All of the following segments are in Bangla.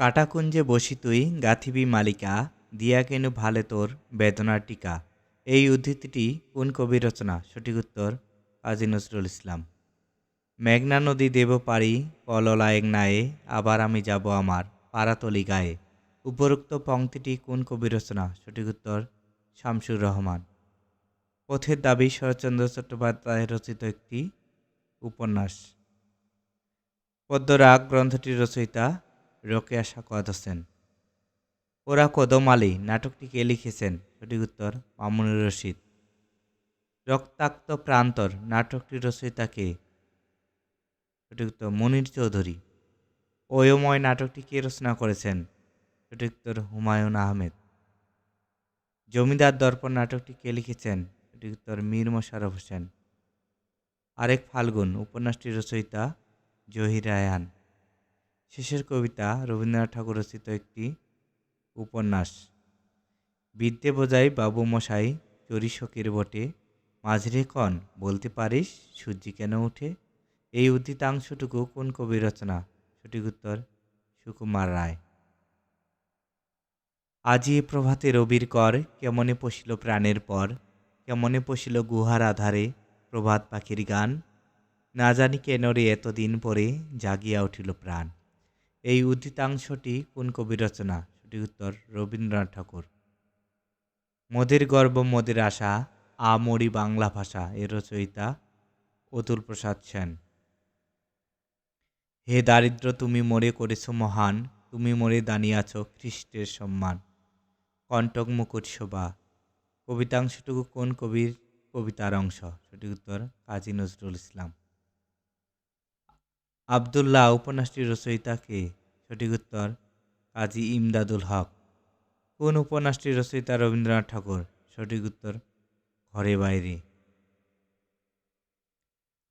কাটাকুঞ্জে বসি তুই গাথিবি মালিকা, দিয়া কেন ভালে তোর বেদনার টিকা। এই উদ্ধৃতিটি কোন কবি রচনা? সঠিক উত্তর কাজী নজরুল ইসলাম। মেঘনা নদী দেব পারি কললায়েক নায়ে, আবার আমি যাব আমার পারাতলি গায়ে। উপরোক্ত পংক্তিটি কোন কবি রচনা? সঠিক উত্তর শামসুর রহমান। পথের দাবি শরৎচন্দ্র চট্টোপাধ্যায় রচিত একটি উপন্যাস। পদ্মরাগ গ্রন্থটির রচয়িতা রোকেয়া সাকোয়াত হোসেন ওরা কদম আলী নাটকটি কে লিখেছেন। সঠিক উত্তর, মামুনুর রশিদ। রক্তাক্ত প্রান্তর নাটকটির রচয়িতা কে সঠিক উত্তর, মনির চৌধুরী। ওয়ময় নাটকটি কে রচনা করেছেন? সঠিক উত্তর, হুমায়ুন আহমেদ। জমিদার দর্পণ নাটকটি কে লিখেছেন? সঠিক উত্তর, মীর মোশাররফ হোসেন। আরেক ফাল্গুন, উপন্যাসটির রচয়িতা জহির রায়হান শেষের কবিতা রবীন্দ্রনাথ ঠাকুর রচিত একটি উপন্যাস। বিদ্যে বোঝাই বাবু মশাই, চরি শোকের বটে। মাঝরে কন, বলতে পারিস সূর্যি কেন উঠে? এই উদ্ধৃতাংশটুকু কোন কবির রচনা? সঠিক উত্তর সুকুমার রায়। আজি এ প্রভাতে রবির কর, কেমনে পশিল প্রাণের পর? কেমনে পশিল গুহার আধারে প্রভাত পাখির গান? না জানি কেন রে এতদিন পরে জাগিয়া উঠিল প্রাণ। এই উদ্ধৃতাংশটি কোন কবি রচনা? সঠিক উত্তর, রবীন্দ্রনাথ ঠাকুর। মোদের গর্ব মোদের আশা আমরি বাংলা ভাষা এর রচয়িতা অতুল প্রসাদ সেন। হে দারিদ্র, তুমি মোরে করেছ মহান, তুমি মোরে দাঁড়িয়েছ খ্রিস্টের সম্মান। কণ্টক মুকুট শোভা। কবিতাংশটুকু কোন কবির? কবিতার অংশ। সঠিক উত্তর, কাজী নজরুল ইসলাম। আবদুল্লাহ উপন্যাসটির রচয়িতা কে সঠিক উত্তর কাজী ইমদাদুল হক। কোন উপন্যাসটির রচয়িতা রবীন্দ্রনাথ ঠাকুর? সঠিক উত্তর, ঘরে বাইরে।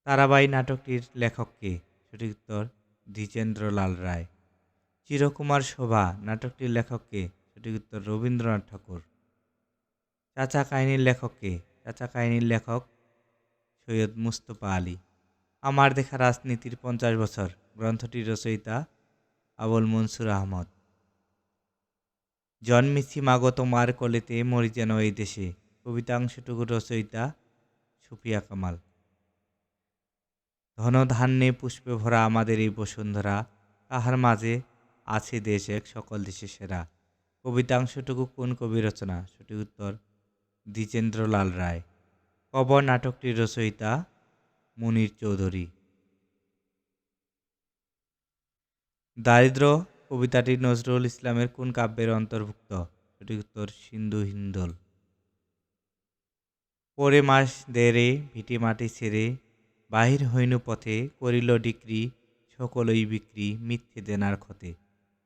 তারাবাই নাটকটির লেখক কে? সঠিক উত্তর, দ্বিজেন্দ্রলাল রায়। চিরকুমার শোভা নাটকটির লেখক কে? সঠিক উত্তর, রবীন্দ্রনাথ ঠাকুর। চাচা কাহিনীর লেখক কে? চাচা কাহিনীর লেখক সৈয়দ মুস্তফা আলী। আমার দেখা রাজনীতির পঞ্চাশ বছর, গ্রন্থটির রচয়িতা আবুল মনসুর আহমদ। জন্মেছি মাগো তোমার কলেতে, মরি যেন এই দেশে। কবিতাংশটুকু রচয়িতা সুফিয়া কামাল। ধনধান্যে পুষ্পে ভরা আমাদের এই বসুন্ধরা তাহার মাঝে আছে দেশ এক, সকল দেশে সেরা। কবিতাংশটুকু কোন কবি রচনা? সঠিক উত্তর দ্বিজেন্দ্রলাল রায়। কবর নাটকটির রচয়িতা মুনির চৌধুরী। দারিদ্র কবিতাটি নজরুল ইসলামের কোন কাব্যের অন্তর্ভুক্ত? সঠিক উত্তর সিন্ধু হিন্দোল। পরে মাস দেরে ভিটি মাটি ছেড়ে বাহির হইনু পথে করিল ডিক্রি, সকলই বিক্রি মিথ্যে দেনার ক্ষতে।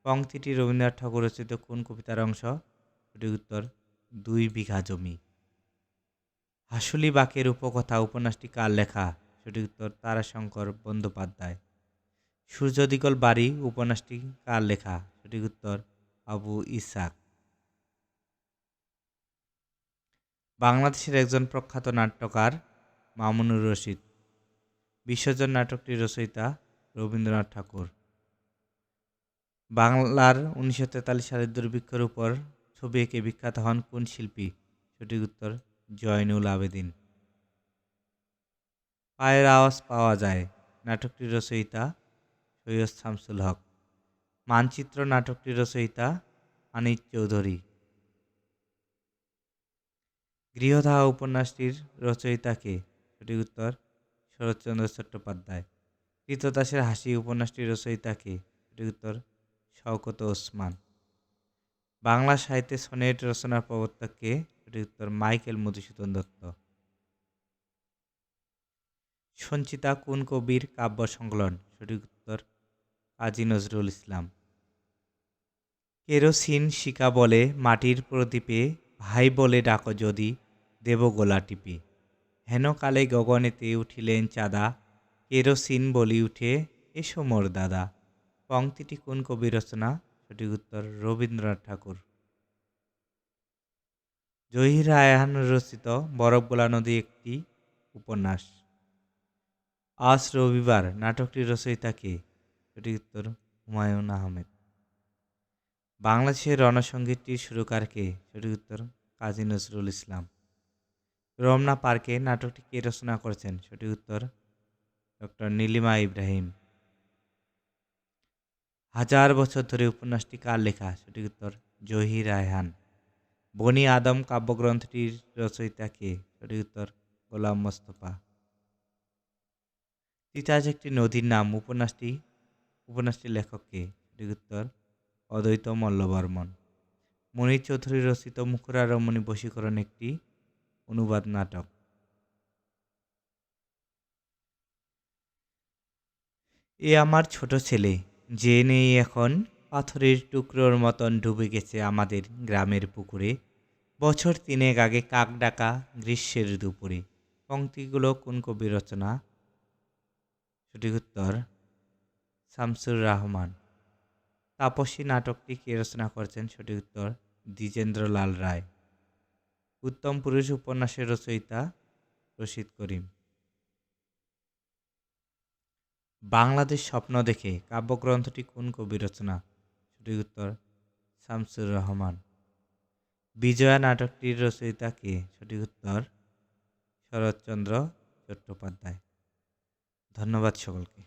পংক্তিটি রবীন্দ্রনাথ ঠাকুর রচিত কোন কবিতার অংশ? সঠিক উত্তর, দুই বিঘা জমি। হাসুলি বাকের উপকথা উপন্যাসটি কার লেখা? সঠিক উত্তর তারাশঙ্কর বন্দ্যোপাধ্যায়। সূর্যদিগল বাড়ি, উপন্যাসটি কার লেখা? সঠিক উত্তর আবু ইসাক। বাংলাদেশের একজন প্রখ্যাত নাট্যকার মামুনুর রশিদ। বিসর্জন নাটকটির রচয়িতা রবীন্দ্রনাথ ঠাকুর। বাংলার উনিশশো তেতাল্লিশ সালের দুর্ভিক্ষের উপর ছবি এঁকে বিখ্যাত হন কোন শিল্পী? সঠিক উত্তর জয়নুল আবেদিন। পায়ের আওয়াজ পাওয়া যায়। নাটকটির রচয়িতা সৈয়দ শামসুল হক। মানচিত্র নাটকটির রচয়িতা আনিস চৌধুরী। গৃহদাহ উপন্যাসটির রচয়িতাকে সঠিক উত্তর শরৎচন্দ্র চট্টোপাধ্যায়। কৃতদাসের হাসি উপন্যাসটির রচয়িতাকে সঠিক উত্তর শওকত ওসমান। বাংলা সাহিত্যে সনেট রচনার প্রবর্তককে সঠিক উত্তর মাইকেল মধুসূদন দত্ত। সঞ্চিতা কোন কবির কাব্য সংকলন? সঠিক উত্তর, কাজী নজরুল ইসলাম। কেরোসিন শিকা বলে মাটির প্রদীপে, ভাই বলে ডাকো যদি দেব গোলা টিপি। হেন কালে গগনেতে উঠিলেন চাঁদা, কেরোসিন বলি উঠে, এসো মোর দাদা। পংক্তিটি কোন কবি রচনা? সঠিক উত্তর, রবীন্দ্রনাথ ঠাকুর। জহির রায়হান রচিত বরফ বরফগোলা নদী একটি উপন্যাস। আজ রবিবার নাটকটির রচয়িতা কে? সঠিক উত্তর হুমায়ুন আহমেদ। বাংলাদেশের রণসঙ্গীতটির সুরকার কে? সঠিক উত্তর কাজী নজরুল ইসলাম। রমনা পার্কে নাটকটি কে রচনা করেছেন? সঠিক উত্তর ডক্টর নীলিমা ইব্রাহিম। হাজার বছর ধরে উপন্যাসটি কার লেখা? সঠিক উত্তর জহি রায়হান। বনি আদম কাব্যগ্রন্থটির রচয়িতা কে? সঠিক উত্তর গোলাম মোস্তফা। তিতাস একটি নদীর নাম, উপন্যাসটি, উপন্যাসটির লেখক কে? সঠিক উত্তর অদ্বৈত মল্লবর্মন। মনির চৌধুরী রচিত মুখরা রমণী বশীকরণ একটি অনুবাদ নাটক। এ আমার ছোট ছেলে, যে নেই এখন পাথরের টুকরোর মতন ডুবে গেছে আমাদের গ্রামের পুকুরে। বছর তিনেক আগে কাক ডাকা গ্রীষ্মের দুপুরে। পংক্তিগুলো কোন কবি রচনা? সঠিক উত্তর, শামসুর রহমান। তাপসী নাটকটি কে রচনা করেছেন? সঠিক উত্তর দ্বিজেন্দ্রলাল রায়। উত্তম পুরুষ উপন্যাসের রচয়িতা রশিদ করিম। বাংলাদেশ স্বপ্ন দেখে কাব্যগ্রন্থটি কোন কবি রচনা? সঠিক উত্তর, শামসুর রহমান। বিজয়া নাটকটির রচয়িতা কে? সঠিক উত্তর, শরৎচন্দ্র চট্টোপাধ্যায়। ধন্যবাদ সকলকে।